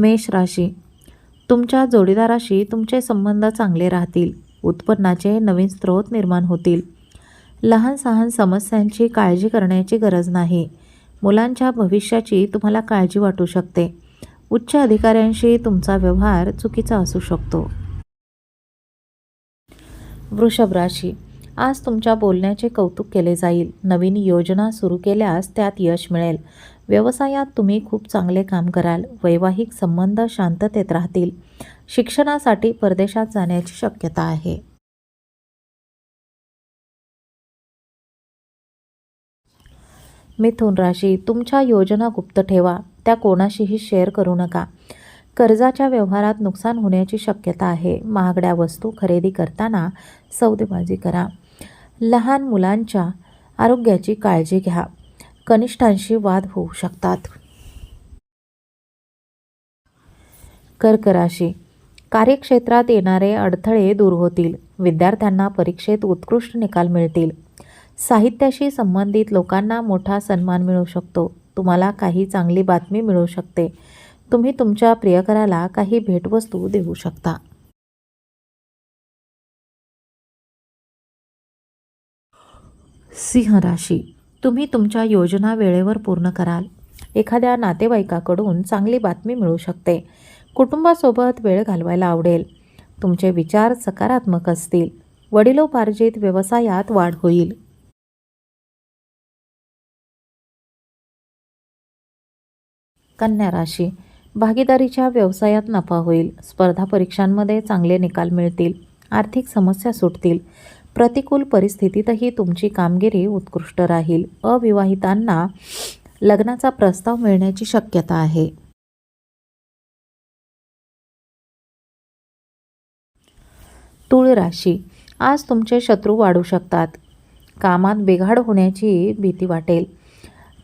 मेष राशी. तुमच्या जोडीदाराशी तुमचे संबंध चांगले राहतील. उत्पन्नाचे नवीन स्रोत निर्माण होतील. लहान सहान समस्यांची काळजी करण्याची गरज नाही. मुलांच्या भविष्याची तुम्हाला काळजी वाटू शकते. उच्च अधिकाऱ्यांशी तुमचा व्यवहार चुकीचा असू शकतो. वृषभ राशी. आज तुमच्या बोलण्याचे कौतुक केले जाईल. नवीन योजना सुरू केल्यास त्यात यश मिळेल. व्यवसायात तुम्ही खूप चांगले काम कराल वैवाहिक संबंध शांततेत राहतील. शिक्षणासाठी परदेशात जाण्याची शक्यता आहे. मिथुन राशी तुमच्या योजना गुप्त ठेवा त्या कोणाशीही शेअर करू नका. कर्जाच्या व्यवहारात नुकसान होण्याची शक्यता आहे. महागड्या वस्तू खरेदी करताना सौदेबाजी करा. लहान मुलांच्या आरोग्याची काळजी घ्या. कनिष्ठांशी वाद होऊ शकतात. कर्क राशी कार्यक्षेत्रात येणारे अडथळे दूर होतील. विद्यार्थ्यांना परीक्षेत उत्कृष्ट निकाल मिळतील. साहित्याशी संबंधित लोकांना मोठा सन्मान मिळू शकतो. तुम्हाला काही चांगली बातमी मिळू शकते. तुम्ही तुमच्या प्रियकराला काही भेटवस्तू देऊ शकता. सिंह राशी. तुम्ही तुमच्या योजना वेळेवर पूर्ण कराल. एखाद्या नातेवाईकाकडून चांगली बातमी मिळू शकते. कुटुंबासोबत वेळ घालवायला आवडेल. तुमचे विचार सकारात्मक असतील. वडिलोपार्जित व्यवसायात वाढ होईल. कन्या राशी. भागीदारीच्या व्यवसायात नफा होईल. स्पर्धा परीक्षांमध्ये चांगले निकाल मिळतील. आर्थिक समस्या सुटतील. प्रतिकूल परिस्थितीतही तुमची कामगिरी उत्कृष्ट राहील. अविवाहितांना लग्नाचा प्रस्ताव मिळण्याची शक्यता आहे. तुळ राशी. आज तुमचे शत्रू वाढू शकतात. कामात बिघाड होण्याची भीती वाटेल.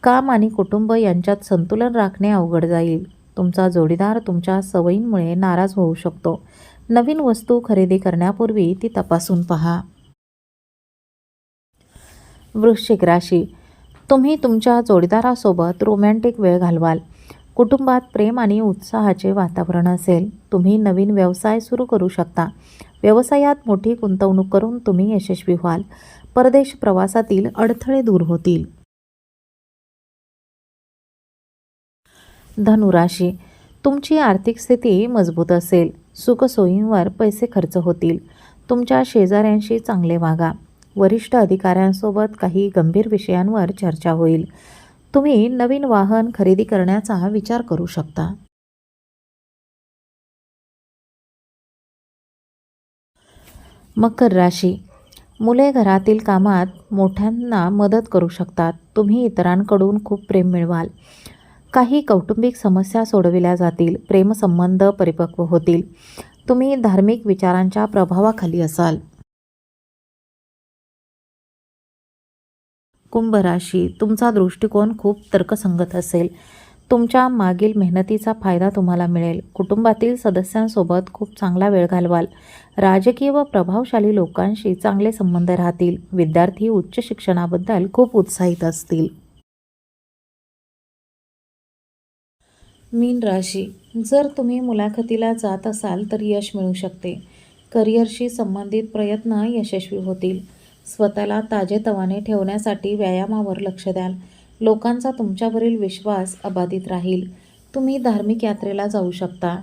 काम आणि कुटुंब यांच्यात संतुलन राखणे अवघड जाईल. तुमचा जोडीदार तुमच्या सवयींमुळे नाराज होऊ शकतो. नवीन वस्तू खरेदी करण्यापूर्वी ती तपासून पहा. वृश्चिक राशी. तुम्ही तुमच्या जोडीदारासोबत रोमॅन्टिक वेळ घालवाल. कुटुंबात प्रेम आणि उत्साहाचे वातावरण असेल. तुम्ही नवीन व्यवसाय सुरू करू शकता. व्यवसायात मोठी गुंतवणूक करून तुम्ही यशस्वी व्हाल. परदेश प्रवासातील अडथळे दूर होतील. धनुराशी. तुमची आर्थिक स्थिती मजबूत असेल. सुखसोयींवर पैसे खर्च होतील. तुमच्या शेजाऱ्यांशी चांगले वागा. वरिष्ठ अधिकाऱ्यांसोबत काही गंभीर विषयांवर चर्चा होईल. तुम्ही नवीन वाहन खरेदी करण्याचा विचार करू शकता. मकर राशी. मुले घरातील कामात मोठ्यांना मदत करू शकतात. तुम्ही इतरांकडून खूप प्रेम मिळवाल. काही कौटुंबिक समस्या सोडविल्या जातील. प्रेमसंबंध परिपक्व होतील. तुम्ही धार्मिक विचारांच्या प्रभावाखाली असाल. कुंभ राशी तुमचा दृष्टिकोन खूप तर्कसंगत असेल. तुमच्या मागील मेहनतीचा फायदा तुम्हाला मिळेल. कुटुंबातील सदस्यांसोबत खूप चांगला वेळ घालवाल. राजकीय व प्रभावशाली लोकांशी चांगले संबंध राहतील. विद्यार्थी उच्च शिक्षणाबद्दल खूप उत्साहित असतील. मीन राशी. जर तुम्ही मुलाखतीला जात असाल तर यश मिळू शकते. करिअरशी संबंधित प्रयत्न यशस्वी होतील. स्वतःला ताजेतवाने ठेवण्यासाठी व्यायामावर लक्ष द्याल. लोकांचा तुमच्यावरील विश्वास अबाधित राहील. तुम्ही धार्मिक यात्रेला जाऊ शकता.